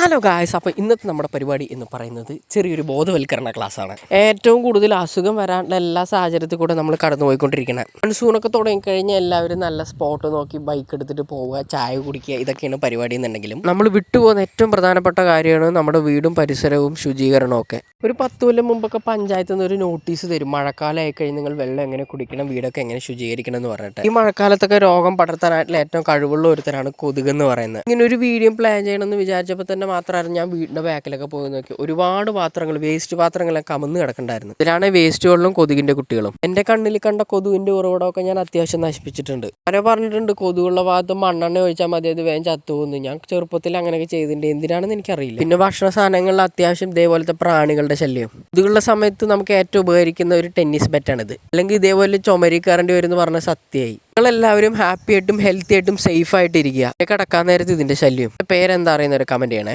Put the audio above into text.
Hello guys അപ്പോൾ ഇന്നത്തെ നമ്മുടെ പരിപാടി എന്ന് പറയുന്നത് ചെറിയൊരു ബോധവൽക്കരണ ക്ലാസ്സാണ്. ഏറ്റവും കൂടുതൽ അസുഖം വരാനുള്ള എല്ലാ സാഹചര്യത്തിൽ കൂടെ നമ്മൾ കടന്നു പോയിക്കൊണ്ടിരിക്കുന്നത് മൺസൂണൊക്കെ തുടങ്ങിക്കഴിഞ്ഞാൽ എല്ലാവരും നല്ല സ്പോട്ട് നോക്കി ബൈക്ക് എടുത്തിട്ട് പോവുക ചായ കുടിക്കുക ഇതൊക്കെയാണ് പരിപാടി എന്നുണ്ടെങ്കിലും. നമ്മൾ വിട്ടുപോകുന്ന ഏറ്റവും പ്രധാനപ്പെട്ട കാര്യമാണ് നമ്മുടെ വീടും പരിസരവും ശുചീകരണവും ഒക്കെ. ഒരു പത്ത് കൊല്ലം മുമ്പൊക്കെ പഞ്ചായത്തിൽ നിന്ന് ഒരു നോട്ടീസ് തരും. മഴക്കാലമായി കഴിഞ്ഞ് നിങ്ങൾ വെള്ളം എങ്ങനെ കുടിക്കണം വീടൊക്കെ എങ്ങനെ ശുചീകരിക്കണം എന്ന് പറഞ്ഞിട്ട്. ഈ മഴക്കാലത്തൊക്കെ രോഗം പടർത്താനായിട്ടുള്ള ഏറ്റവും കഴിവുള്ള ഒരുത്തരാണ് കൊതുക് എന്ന് പറയുന്നത്. ഇങ്ങനെ ഒരു വീഡിയോ പ്ലാൻ ചെയ്യണമെന്ന് വിചാരിച്ചപ്പോൾ തന്നെ മാത്രമായിരുന്നു ഞാൻ വീടിന്റെ ബാക്കിലൊക്കെ പോയി നോക്കി. ഒരുപാട് പാത്രങ്ങൾ വേസ്റ്റ് പാത്രങ്ങളൊക്കെ അമന്ന് കിടക്കണ്ടായിരുന്നു. ഇതിലാണ് വേസ്റ്റ് വെള്ളം കൊതുകിന്റെ കുട്ടികളും. എന്റെ കണ്ണിൽ കണ്ട കൊതുകിന്റെ ഉറവിടമൊക്കെ ഞാൻ അത്യാവശ്യം നശിപ്പിച്ചിട്ടുണ്ട്. ആരോ പറഞ്ഞിട്ടുണ്ട് കൊതുകുള്ള ഭാഗത്ത് മണ്ണെണ്ണ ഒഴിച്ചാൽ മതി അത് വേഗം ചത്തുപോകുന്നു ഞാൻ ചെറുപ്പത്തിൽ അങ്ങനെയൊക്കെ ചെയ്തിട്ടുണ്ട്. എന്തിനാണെന്ന് എനിക്കറിയില്ല. പിന്നെ ഭക്ഷണ സാധനങ്ങളിൽ അത്യാവശ്യം ഇതേപോലത്തെ പ്രാണികളുടെ ശല്യം. ഇതുള്ള സമയത്ത് നമുക്ക് ഏറ്റവും ഉപകരിക്കുന്ന ഒരു ടെന്നീസ് ബെറ്റാണിത് അല്ലെങ്കിൽ ഇതേപോലെ ചുമരി വരും എന്ന് പറഞ്ഞ സത്യമായി. നിങ്ങളെല്ലാവരും ഹാപ്പി ആയിട്ടും ഹെൽത്തി ആയിട്ടും സേഫ് ആയിട്ട് ഇരിക്കുക കിടക്കാൻ നേരത്ത് ഇതിന്റെ ശല്യം. പേരെന്താ അറിയുന്ന ഒരു കമന്റ് ചെയ്യണേ.